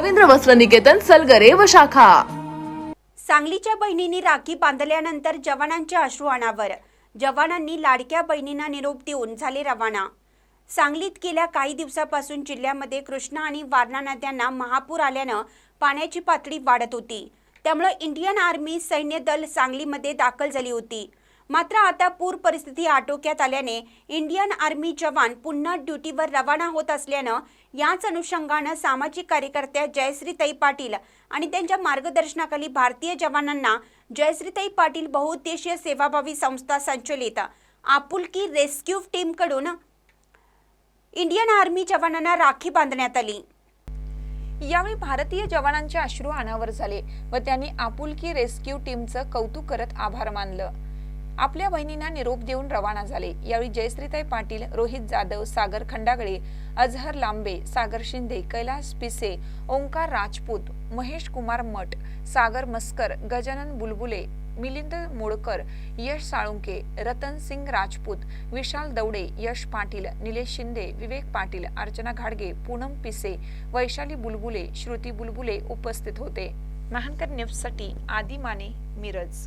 रवींद्र वस्त्र निकेतन सलगरे व शाखा. सांगलीच्या बहिणींनी राखी बांधल्यानंतर जवानांच्या अश्रू अनावर जवानांनी लाडक्या बहिणींना निरोप देऊन झाले रवाना. सांगलीत गेल्या काही दिवसापासून जिल्ह्यामध्ये कृष्णा आणि वारणा नद्यांना महापूर आल्यानं पाण्याची पातळी वाढत होती. त्यामुळे इंडियन आर्मी सैन्य दल सांगलीमध्ये दाखल झाली होती. मात्र आता पूर परिस्थिती आटोक्यात आल्याने इंडियन आर्मी जवान पुन्हा ड्युटीवर रवाना होत असल्यानं याच अनुषंगानं सामाजिक कार्यकर्त्या जयश्रीताई पाटील आणि त्यांच्या मार्गदर्शनाखाली भारतीय जवानांना जयश्रीताई पाटील बहुउद्देशीय सेवाभावी संस्था संचलित आपुलकी रेस्क्यू टीमकडून इंडियन आर्मी जवानांना राखी बांधण्यात आली. यावेळी भारतीय जवानांचे अश्रू अनावर झाले व त्यांनी आपुलकी रेस्क्यू टीमचं कौतुक करत आभार मानलं. आपल्या बहिणींना निरोप देऊन रवाना झाले. यावेळी जयश्रीताई पाटील रोहित जाधव सागर खंडागळे अजहर लांबे सागर शिंदे कैलास पिसे ओंकार राजपूत महेश कुमार मठ सागर मस्कर गजानन बुलबुले मिलिंद मोडकर यश साळुंके रतन सिंग राजपूत विशाल दौडे यश पाटील निलेश शिंदे विवेक पाटील अर्चना घाडगे पूनम पिसे वैशाली बुलबुले श्रुती बुलबुले उपस्थित होते. महानकर न्यूजसाठी आदी माने मिरज.